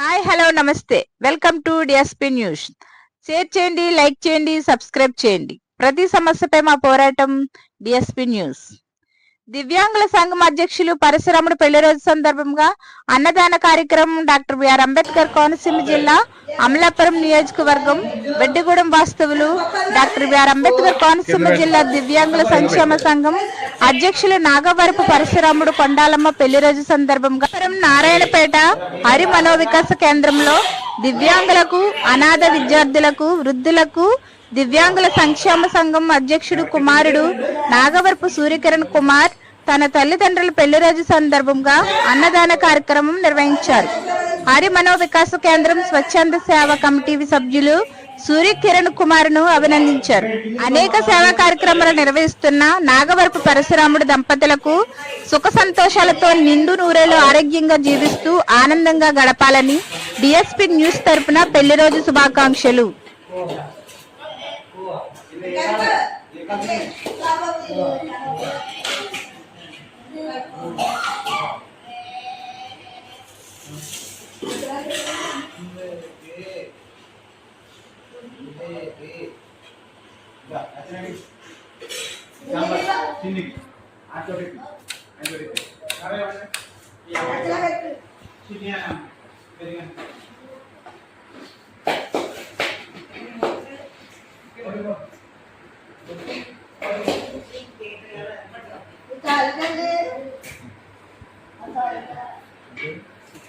Hi hello నమస్తే. Welcome to DSP news. Share చేయండి like చేయండి సబ్స్క్రైబ్ చేయండి. ప్రతి సమస్యపై మా పోరాటం డిఎస్పి న్యూస్. దివ్యాంగుల సంఘం అధ్యక్షులు పరశురాముడు పెళ్ళి రోజు సందర్భంగా అన్నదాన కార్యక్రమం డాక్టర్ బిఆర్ అంబేద్కర్ కోనసీమ జిల్లా అమలాపురం నియోజకవర్గం Veddigudem వాస్తవులు doctor B R Ambedkar Konaseema జిల్లా దివ్యాంగుల సంక్షేమ సంఘం అధ్యక్షులు నాగవరపు పరశురాముడు కొండాలమ్మ పెళ్ళి రోజు సందర్భంగా నారాయణపేట హరి మనోవికాస కేంద్రంలో దివ్యాంగులకు అనాథ విద్యార్థులకు వృద్ధులకు దివ్యాంగుల సంక్షేమ సంఘం అధ్యక్షుడు కుమారుడు నాగవరపు సూర్యకిరణ్ కుమార్ తన తల్లిదండ్రుల పెళ్ళి రోజు సందర్భంగా అన్నదాన కార్యక్రమం నిర్వహించారు. హరి మనోవికాస కేంద్రం స్వచ్ఛంద సేవా కమిటీ సభ్యులు సూర్యకిరణ్ కుమార్ను అభినందించారు. అనేక సేవా కార్యక్రమాలు నిర్వహిస్తున్న నాగవరపు పరశురాముడు దంపతులకు సుఖ సంతోషాలతో నిండు నూరేలు ఆరోగ్యంగా జీవిస్తూ ఆనందంగా గడపాలని డిఎస్పి న్యూస్ తరపున పెళ్ళి రోజు శుభాకాంక్షలు. పెరిగాను